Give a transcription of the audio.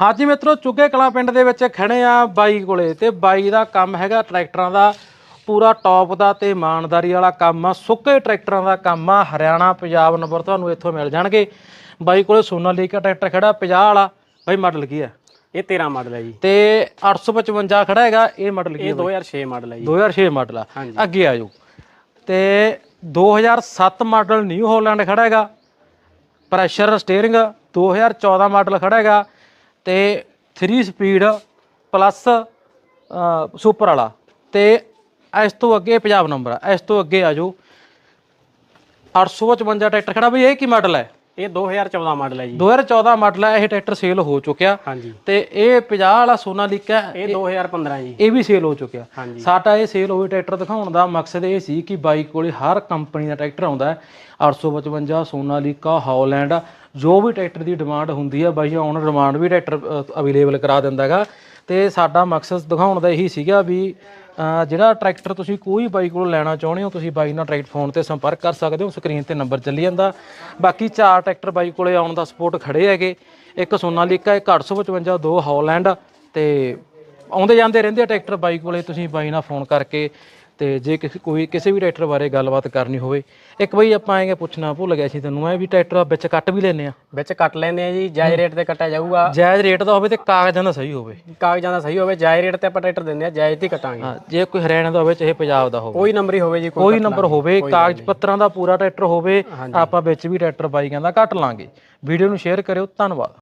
ਹਾਂਜੀ ਮਿੱਤਰੋ ਚੁੱਗੇ ਕਲਾ ਪਿੰਡ ਦੇ ਵਿੱਚ ਖੜੇ ਆ ਬਾਈ ਕੋਲੇ ਤੇ ਬਾਈ ਦਾ ਕੰਮ ਹੈਗਾ ਟਰੈਕਟਰਾਂ ਦਾ ਪੂਰਾ ਟੌਪ ਦਾ ਤੇ ਇਮਾਨਦਾਰੀ ਵਾਲਾ ਕੰਮ ਆ ਸੁੱਕੇ ਟਰੈਕਟਰਾਂ ਦਾ ਕੰਮ ਆ ਹਰਿਆਣਾ ਪੰਜਾਬ ਨੰਬਰ ਤੁਹਾਨੂੰ ਇੱਥੋਂ ਮਿਲ ਜਾਣਗੇ। ਬਾਈ ਕੋਲੇ ਸੋਨਾਲੀਕਾ ਟਰੈਕਟਰ ਖੜਾ 50 ਵਾਲਾ ਬਾਈ ਮਾਡਲ ਕੀ ਹੈ ਇਹ 13 ਮਾਡਲ ਹੈ ਜੀ। ਤੇ 855 ਖੜਾ ਹੈਗਾ ਇਹ ਮਾਡਲ ਕੀ ਹੈ ਇਹ 2006 ਮਾਡਲ ਹੈ ਜੀ। 2006 ਮਾਡਲ ਆ। ਅੱਗੇ ਆ ਜਾਓ। ਤੇ 2007 ਮਾਡਲ ਨਿਊ ਹਾਲੈਂਡ ਖੜਾ ਹੈਗਾ ਪ੍ਰੈਸ਼ਰ ਸਟੀਅਰਿੰਗ 2014 ਮਾਡਲ ਖੜਾ ਹੈਗਾ ਤੇ 3 ਸਪੀਡ ਪਲੱਸ ਸੁਪਰ ਵਾਲਾ। ਤੇ ਇਸ ਤੋਂ ਅੱਗੇ ਪੰਜਾਬ ਨੰਬਰ ਆ। ਇਸ ਤੋਂ ਅੱਗੇ ਆ ਜਾਓ। 855 ਟਰੈਕਟਰ ਖੜਾ ਬਈ ਇਹ ਕੀ ਮਾਡਲ ਹੈ? ਇਹ 2014 ਮਾਡਲ ਹੈ ਜੀ। 2014 ਮਾਡਲ ਹੈ ਇਹ ਟਰੈਕਟਰ ਸੇਲ ਹੋ ਚੁੱਕਿਆ। ਹਾਂਜੀ। ਤੇ ਇਹ 50 ਵਾਲਾ ਸੋਨਾਲੀਕਾ ਇਹ 2015 ਜੀ। ਇਹ ਵੀ ਸੇਲ ਹੋ ਚੁੱਕਿਆ। ਸਾਡਾ ਇਹ ਸੇਲ ਹੋਵੇ ਟਰੈਕਟਰ ਦਿਖਾਉਣ ਦਾ ਮਕਸਦ ਇਹ ਸੀ ਕਿ ਬਾਈਕ ਕੋਲੇ ਹਰ ਕੰਪਨੀ ਦਾ ਟਰੈਕਟਰ ਆਉਂਦਾ ਹੈ। 855 ਸੋਨਾਲੀਕਾ ਹਾਲੈਂਡ ਜੋ ਵੀ ਟਰੈਕਟਰ ਦੀ ਡਿਮਾਂਡ ਹੁੰਦੀ ਆ ਬਾਈ ਔਨ ਡਿਮਾਂਡ ਵੀ ਟਰੈਕਟਰ ਅਵੇਲੇਬਲ ਕਰਾ ਦਿੰਦਾ ਹੈਗਾ। ਤੇ ਸਾਡਾ ਮਕਸਦ ਦਿਖਾਉਣ ਦਾ ਇਹੀ ਸੀਗਾ ਵੀ ਜਿਹੜਾ ਟਰੈਕਟਰ ਤੁਸੀਂ ਕੋਈ ਬਾਈਕ ਕੋਲ ਲੈਣਾ ਚਾਹੁੰਦੇ ਹੋ, ਤੁਸੀਂ ਬਾਈ ਨਾਲ ਟਰੈਕਟ ਫੋਨ ਤੇ ਸੰਪਰਕ ਕਰ ਸਕਦੇ ਹੋ, ਸਕਰੀਨ ਤੇ ਨੰਬਰ ਚੱਲੀ ਜਾਂਦਾ। ਬਾਕੀ ਚਾਰ ਟਰੈਕਟਰ ਬਾਈ ਕੋਲੇ ਆਉਣ ਦਾ ਸਪੋਰਟ ਖੜੇ ਹੈਗੇ। ਇੱਕ ਸੋਨਾਲੀਕਾ, ਇੱਕ 855 ਦੋ ਹੌਲੈਂਡ ਤੇ ਆਉਂਦੇ ਜਾਂਦੇ ਰਹਿੰਦੇ ਆ ਟਰੈਕਟਰ ਬਾਈ ਕੋਲੇ, ਤੁਸੀਂ ਬਾਈ ਨਾਲ ਫੋਨ ਕਰਕੇ ਤੇ ਜੇ ਕਿਸੇ ਕੋਈ ਕਿਸੇ ਵੀ ਟਰੈਕਟਰ ਬਾਰੇ ਗੱਲਬਾਤ ਕਰਨੀ ਹੋਵੇ ਇੱਕ ਬਈ ਆਪਾਂ ਐਂ ਪੁੱਛਣਾ ਭੁੱਲ ਗਿਆ ਸੀ ਤੈਨੂੰ ਐ ਵੀ ਟਰੈਕਟਰ ਵਿੱਚ ਕੱਟ ਵੀ ਲੈਨੇ ਆ। ਵਿੱਚ ਕੱਟ ਲੈਂਦੇ ਆ ਜੀ ਜਾਇਜ਼ ਰੇਟ ਤੇ ਕੱਟਿਆ ਜਾਊਗਾ। ਜਾਇਜ਼ ਰੇਟ ਦਾ ਹੋਵੇ ਤੇ ਕਾਗਜ਼ਾਂ ਦਾ ਸਹੀ ਹੋਵੇ। ਕਾਗਜ਼ਾਂ ਦਾ ਸਹੀ ਹੋਵੇ ਜਾਇਜ਼ ਰੇਟ ਤੇ ਆਪਾਂ ਟਰੈਕਟਰ ਦਿੰਦੇ ਆ ਜਾਇਜ਼ ਤੇ ਕੱਟਾਂਗੇ। ਹਾਂ ਜੇ ਕੋਈ ਹਰਿਆਣਾ ਦਾ ਹੋਵੇ ਚਾਹੇ ਪੰਜਾਬ ਦਾ ਹੋਵੇ। ਕੋਈ ਨੰਬਰ ਹੀ ਹੋਵੇ ਜੀ ਕੋਈ ਕੋਈ ਨੰਬਰ ਹੋਵੇ ਕਾਗਜ਼ ਪੱਤਰਾਂ ਦਾ ਪੂਰਾ ਟਰੈਕਟਰ ਹੋਵੇ ਆਪਾਂ ਵਿੱਚ ਵੀ ਟਰੈਕਟਰ ਬਾਈ ਕਹਿੰਦਾ ਕੱਟ ਲਾਂਗੇ। ਵੀਡੀਓ ਨੂੰ ਸ਼ੇਅਰ ਕਰਿਓ ਧੰਨਵਾਦ।